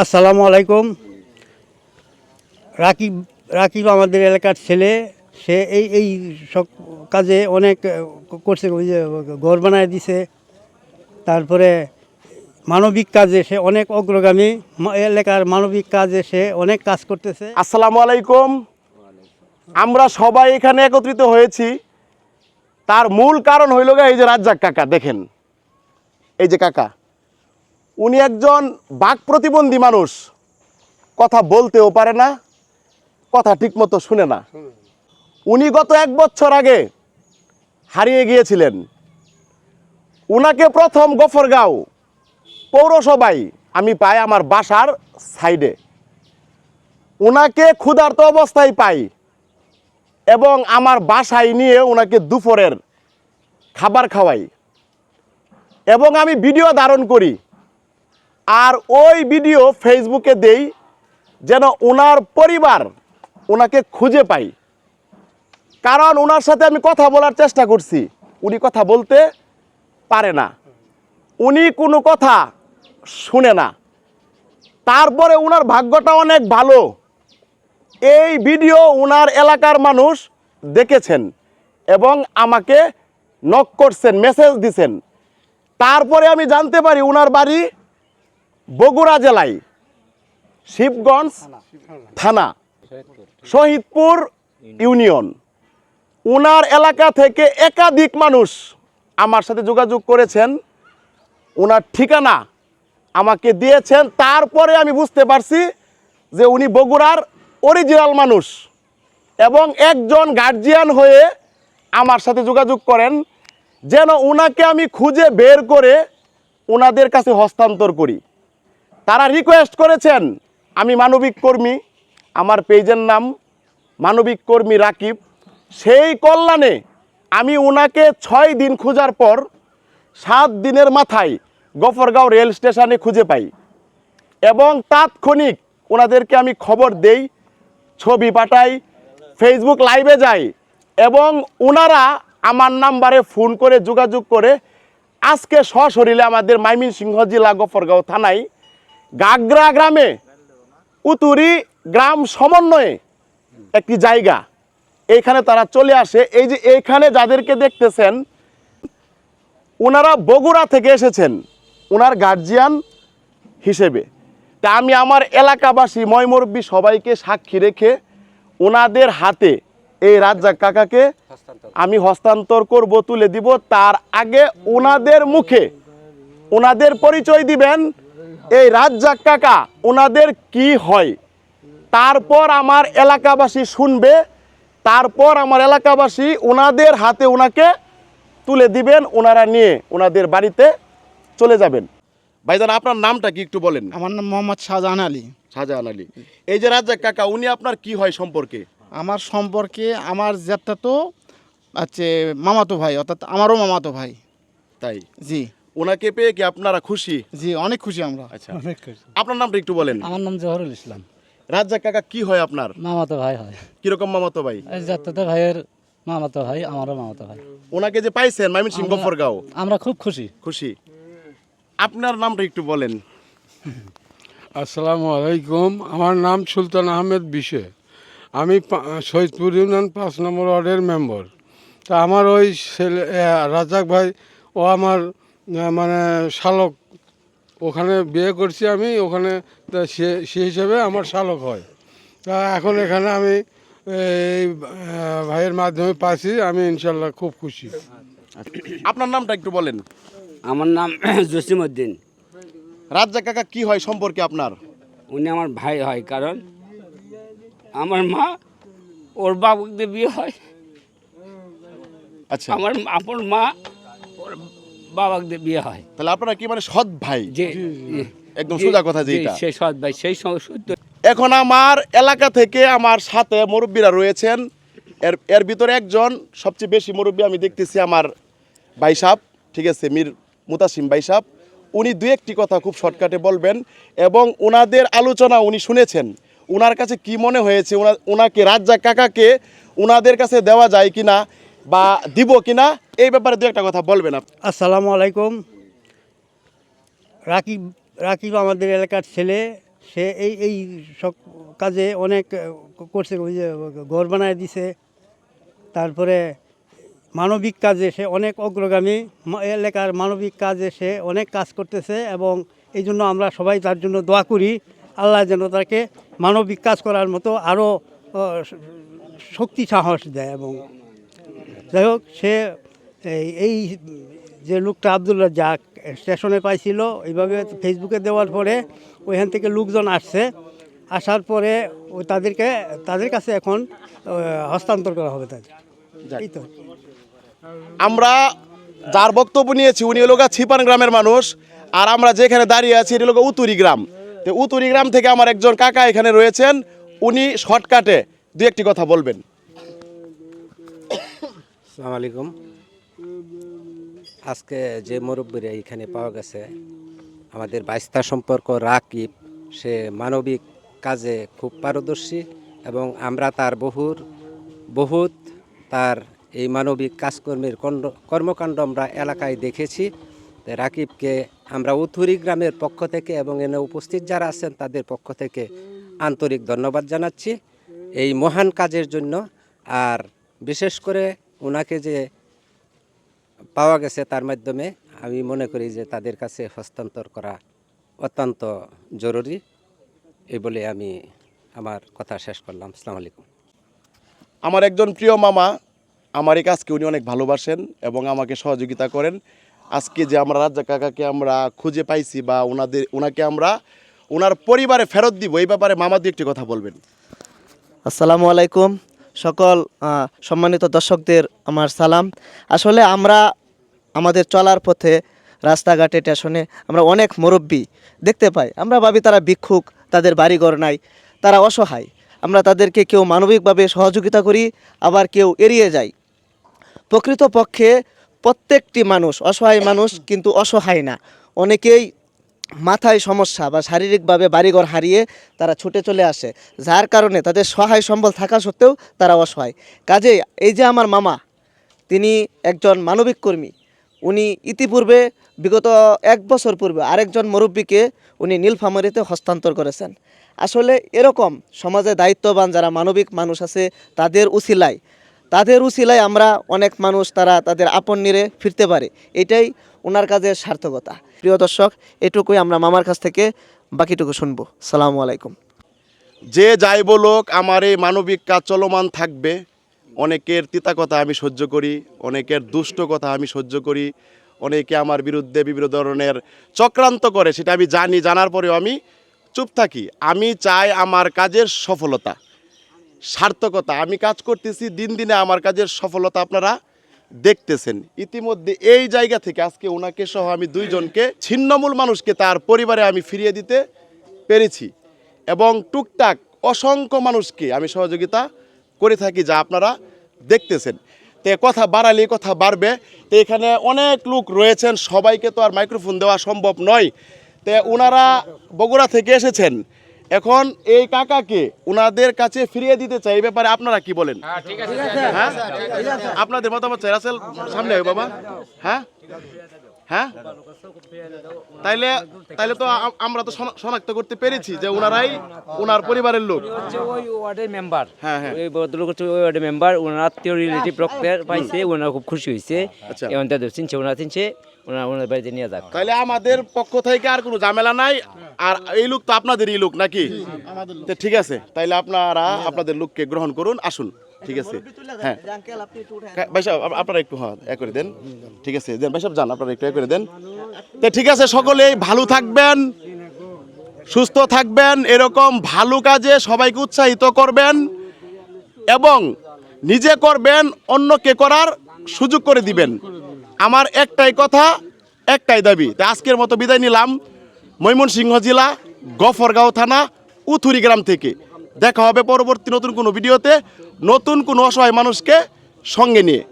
আসসালামু আলাইকুম। রাকিব রাকিব আমাদের এলাকার ছেলে। সে এই এই সব কাজে অনেক করছে, ওই যে ঘর বানায় দিছে। তারপরে মানবিক কাজে সে অনেক অগ্রগামী। এলাকার মানবিক কাজে সে অনেক কাজ করতেছে। আসসালামু আলাইকুম। আমরা সবাই এখানে একত্রিত হয়েছি। তার মূল কারণ হইল গা এই যে রাজ্জাক কাকা, দেখেন। এই যে কাকা উনি একজন বাক প্রতিবন্ধী মানুষ। কথা বলতেও পারে না, কথা ঠিকমতো শুনে না। উনি গত এক বছর আগে হারিয়ে গিয়েছিলেন। উনাকে প্রথম গফরগাঁও পৌরসভায় আমি পাই আমার বাসার সাইডে। ওনাকে ক্ষুধার্ত অবস্থায় পাই এবং আমার বাসায় নিয়ে ওনাকে দুপুরের খাবার খাওয়াই। এবং আমি ভিডিও ধারণ করি আর ওই ভিডিও ফেসবুকে দেই যেন ওনার পরিবার ওনাকে খুঁজে পাই। কারণ ওনার সাথে আমি কথা বলার চেষ্টা করছি, উনি কথা বলতে পারে না। উনি কোনো কথা শুনে না। তারপরে ওনার ভাগ্যটা অনেক ভালো। এই ভিডিও ওনার এলাকার মানুষ দেখেছেন এবং আমাকে নক করছেন মেসেজ দিছেন। তারপরে আমি জানতে পারি ওনার বাড়ি বগুড়া জেলায় শিবগঞ্জ থানা। শহীদপুর। ইউনিয়ন। ওনার এলাকা থেকে একাধিক মানুষ আমার সাথে যোগাযোগ করেছেন। ওনার ঠিকানা আমাকে দিয়েছেন। তারপরে আমি বুঝতে পারছি যে উনি বগুড়ার অরিজিনাল মানুষ এবং একজন গার্জিয়ান হয়ে আমার সাথে যোগাযোগ করেন যেন ওনাকে আমি খুঁজে বের করে ওনাদের কাছে হস্তান্তর করি। তারা রিকোয়েস্ট করেছেন, আমি মানবিক কর্মী, আমার পেজের নাম মানবিক কর্মী রাকিব। সেই কল্যাণে আমি ওনাকে ছয় দিন খোঁজার পর সাত দিনের মাথায় গফরগাঁও রেল স্টেশনে খুঁজে পাই এবং তাৎক্ষণিক ওনাদেরকে আমি খবর দেই, ছবি পাঠাই ফেসবুক লাইভে যাই এবং ওনারা আমার নাম্বারে ফোন করে যোগাযোগ করে আজকে সশরীরে আমাদের মাইমিনসিংহ জেলা গফরগাঁও থানায় গাগরা গ্রামে উতুরি গ্রাম সমন্বয়ে একটি জায়গা। এইখানে তারা চলে আসে। এই যে এইখানে যাদেরকে দেখতেছেন ওনারা বগুড়া থেকে এসেছেন ওনার গার্জিয়ান হিসেবে। তা আমি আমার এলাকাবাসী ময়মরব্বী সবাইকে সাক্ষী রেখে ওনাদের হাতে এই রাজ্জাক কাকাকে আমি হস্তান্তর করব তুলে দিব। তার আগে ওনাদের মুখে ওনাদের পরিচয় দিবেন। এই রাজ্জাক কাকা ওনাদের কি হয়? তারপর আমার এলাকাবাসী শুনবে তারপর আমার এলাকাবাসী ওনাদের হাতে ওনাকে তুলে দিবেন ওনারা নিয়ে ওনাদের বাড়িতে চলে যাবেন। ভাইজান আপনার নামটা কি একটু বলেন? আমার নাম মোহাম্মদ শাহজাহান আলী। শাহজাহান আলী। এই যে রাজ্জাক কাকা উনি আপনার কি হয় সম্পর্কে? আমার সম্পর্কে আমার যেটা তো আছে মামাতো ভাই অর্থাৎ আমারও মামাতো ভাই। তাই? জি। ওনাকে পেয়ে কি আপনারা খুশি? জি অনেক খুশি আমরা। আচ্ছা। অনেক খুশি। আপনার নামটা একটু বলেন। আমার নাম জহরুল ইসলাম। রাজ্জাক কাকা কি হয় আপনার? মামাতো ভাই হয়। কীরকম মামাতো ভাই? এই যাত্রাতে ভাইয়ের মামাতো ভাই আমারও মামাতো ভাই। ওনাকে যে পাইছেন মাইমিন সিং গফরগাঁও? আমরা খুব খুশি। খুশি। আপনার নামটা একটু বলেন। আসসালামু আলাইকুম। আমার নাম সুলতান আহমেদ বিশে। আমি শহীদপুর ইউনিয়ন পাঁচ নম্বর ওয়ার্ডের মেম্বার। তা আমার ওই ছেলে রাজাক ভাই ও আমার মানে শালক। ওখানে বিয়ে করছি আমি ওখানে তা সে সে হিসেবে আমার শালক হয়। তা এখন এখানে আমি এই ভাইয়ের মাধ্যমে পাচ্ছি আমি ইনশাল্লাহ খুব খুশি। আপনার নামটা একটু বলেন। আমার নাম জসিম উদ্দিন। রাজ্জাক কাকা কি হয় সম্পর্কে আপনার? উনি আমার ভাই হয় কারণ আমার মা ওর বাবুকে বিয়ে হয়। আচ্ছা। আমার আপন মা ওর বাবাকে বিয়ে হয়। তাহলে আপনারা কি মানে সৎ ভাই? যে একদম সোজা কথা যে যেটা সে সৎ ভাই সেই সত্য। এখন আমার এলাকা থেকে আমার সাথে মুরব্বীরা রয়েছেন। এর এর ভিতরে একজন সবচেয়ে বেশি মুরব্বী আমি দেখতেছি আমার বাইসাব ঠিক আছে মীর মুতাসিম বাইসাব উনি দু একটি কথা খুব শর্টকাটে বলবেন এবং ওনাদের আলোচনা উনি শুনেছেন। ওনার কাছে কি মনে হয়েছে ওনা ওনাকে রাজ্জাক কাকাকে ওনাদের কাছে দেওয়া যায় কিনা বা দিব কিনা, এই ব্যাপারে দু একটা কথা বলবেন আপনি। আসসালামু আলাইকুম। রাকিব রাকিব আমাদের এলাকার ছেলে, সে এই এই সব কাজে অনেক করছে, ওই যে ঘর বানায় দিছে। তারপরে মানবিক কাজে সে অনেক অগ্রগামী। এলাকার মানবিক কাজে সে অনেক কাজ করতেছে এবং এই জন্য আমরা সবাই তার জন্য দোয়া করি। আল্লাহ যেন তাকে মানবিক কাজ করার মতো আরও শক্তি, সাহস দেয় এবং যাই হোক সে এই এই যে লোকটা আবদুল্লাহ যাক স্টেশনে পাইছিল এইভাবে ফেসবুকে দেওয়ার পরে ওইখান থেকে লোকজন আসছে। আসার পরে ওই তাদেরকে তাদের কাছে এখন হস্তান্তর করা হবে তাদের। এই তো। আমরা যার বক্তব্য নিয়েছি উনি হলো ছিপান গ্রামের মানুষ আর আমরা যেখানে দাঁড়িয়ে আছি এটা হলো উতুরি গ্রাম। তো উতুরি গ্রাম থেকে আমার একজন কাকা এখানে রয়েছেন উনি শর্টকাটে দু একটি কথা বলবেন। আসসালামু আলাইকুম। আজকে যে মুরব্বীরা এখানে পাওয়া গেছে, আমাদের বাইস্তা সম্পর্ক রাকিব, সে মানবিক কাজে খুব পারদর্শী এবং আমরা তার বহুর, বহুত তার এই মানবিক কাজকর্মের কণ্ড- কর্মকাণ্ড আমরা এলাকায় দেখেছি। রাকিবকে আমরা উথুরি গ্রামের পক্ষ থেকে এবং এনে উপস্থিত যারা আছেন তাদের পক্ষ থেকে আন্তরিক ধন্যবাদ জানাচ্ছি। এই মহান কাজের জন্য আর বিশেষ করে ওনাকে যে পাওয়া গেছে তার মাধ্যমে আমি মনে করি যে তাদের কাছে হস্তান্তর করা অত্যন্ত জরুরি। এই বলে আমি আমার কথা শেষ করলাম। আসসালামু আলাইকুম। আমার একজন প্রিয় মামা আমার এই কাজকে উনি অনেক ভালোবাসেন এবং আমাকে সহযোগিতা করেন। আজকে যে আমরা রাজ্জাক কাকাকে আমরা খুঁজে পাইছি বা ওনাদের ওনাকে আমরা ওনার পরিবারে ফেরত দিব এই ব্যাপারে মামা দিয়ে একটি কথা বলবেন। আসসালামু আলাইকুম। সকল সম্মানিত দর্শকদের আমার সালাম। আসলে আমরা আমাদের চলার পথে, রাস্তাঘাটে, স্টেশনে আমরা অনেক মুরব্বী দেখতে পাই। আমরা ভাবি তারা ভিক্ষুক, তাদের বাড়িঘর নাই, তারা অসহায়। আমরা তাদেরকে কেউ মানবিকভাবে সহযোগিতা করি, আবার কেউ এড়িয়ে যায় প্রকৃতপক্ষে প্রত্যেকটি মানুষ, অসহায় মানুষ কিন্তু অসহায় না। অনেকেই মাথায় সমস্যা বা শারীরিকভাবে বাড়িঘর হারিয়ে তারা ছুটে চলে আসে, যার কারণে তাদের সহায় সম্বল থাকা সত্ত্বেও তারা অসহায়। কাজেই এই যে আমার মামা, তিনি একজন মানবিক কর্মী, উনি ইতিপূর্বে বিগত এক বছর পূর্বে আরেকজন মুরব্বীকে উনি নীলফামারীতে হস্তান্তর করেছেন। আসলে এরকম সমাজে দায়িত্ববান যারা মানবিক মানুষ আছে, তাদের উসিলায় তাদের উসিলায় আমরা অনেক মানুষ তারা তাদের আপন নিরে ফিরতে পারে। এটাই ওনার কাজের সার্থকতা। প্রিয় দর্শক, এটুকুই আমরা মামার কাছ থেকে, বাকিটুকু শুনব। সালামু আলাইকুম। যে যাই বলুক, আমার এই মানবিক কাজ চলমান থাকবে। অনেকের তিতা কথা আমি সহ্য করি, অনেকের দুষ্ট কথা আমি সহ্য করি, অনেকে আমার বিরুদ্ধে বিভিন্ন ধরনের চক্রান্ত করে, সেটা আমি জানি, জানার পরেও আমি চুপ থাকি। আমি চাই আমার কাজের সফলতা, সার্থকতা। আমি কাজ করতেছি, দিন দিনে আমার কাজের সফলতা আপনারা দেখতেছেন। ইতিমধ্যে এই জায়গা থেকে আজকে ওনাকে সহ আমি দুইজনকে, ছিন্নমূল মানুষকে তার পরিবারে আমি ফিরিয়ে দিতে পেরেছি। এবং টুকটাক অসংখ্য মানুষকে আমি সহযোগিতা করে থাকি যা আপনারা দেখতেছেন। তো কথা বাড়ালে কথা বাড়বে। তো এখানে অনেক লোক রয়েছেন, সবাইকে তো আর মাইক্রোফোন দেওয়া সম্ভব নয়। তো ওনারা বগুড়া থেকে এসেছেন। এখন এই কাকাকে ওনাদের কাছে ফিরিয়ে দিতে চাই এই ব্যাপারে আপনারা কি বলেন? হ্যাঁ আপনাদের মতামত চাই। রাসেল সামনে আয় বাবা। হ্যাঁ? হ্যাঁ? তাইলে তাইলে তো আমরা তো শনা- শনাক্ত করতে পেরেছি যে ওনারাই ওনার পরিবারের লোক। ওই ওয়ার্ডের মেম্বার হ্যাঁ, হ্যাঁ। ওই ভদ্রলোক হচ্ছে ওই ওয়ার্ডের মেম্বার ওনার আত্মীয় রিলেটিভ রক্তের পাইছে ওনারা খুব খুশি হয়েছে আচ্ছা। এবং তাদের চিনছে ওনারা চিনছে। ওনারা তাইলে আমাদের পক্ষ থেকে আর কোনো ঝামেলা নাই? আর এই লোক তো আপনাদেরই লোক নাকি? তো ঠিক আছে, তাইলে আপনারা আপনাদের লোককে গ্রহণ করুন, আসুন, ঠিক আছে? হ্যাঁ। ভাই আপনারা একটু হ্যাঁ এ করে দেন। ঠিক আছে, দেন, ভাই যান, আপনারা একটু এ করে দেন। তো ঠিক আছে, সকলেই ভালো থাকবেন, সুস্থ থাকবেন, এরকম ভালো কাজে সবাইকে উৎসাহিত করবেন এবং নিজে করবেন, অন্যকে করার সুযোগ করে দিবেন। আমার একটাই কথা, একটাই দাবি। তা আজকের মতো বিদায় নিলাম। ময়মনসিংহ জেলা, গফরগাঁও থানা, উথুরি গ্রাম থেকে। দেখা হবে পরবর্তী নতুন কোনো ভিডিওতে। নতুন কোনো অসহায় মানুষকে সঙ্গে নিয়ে।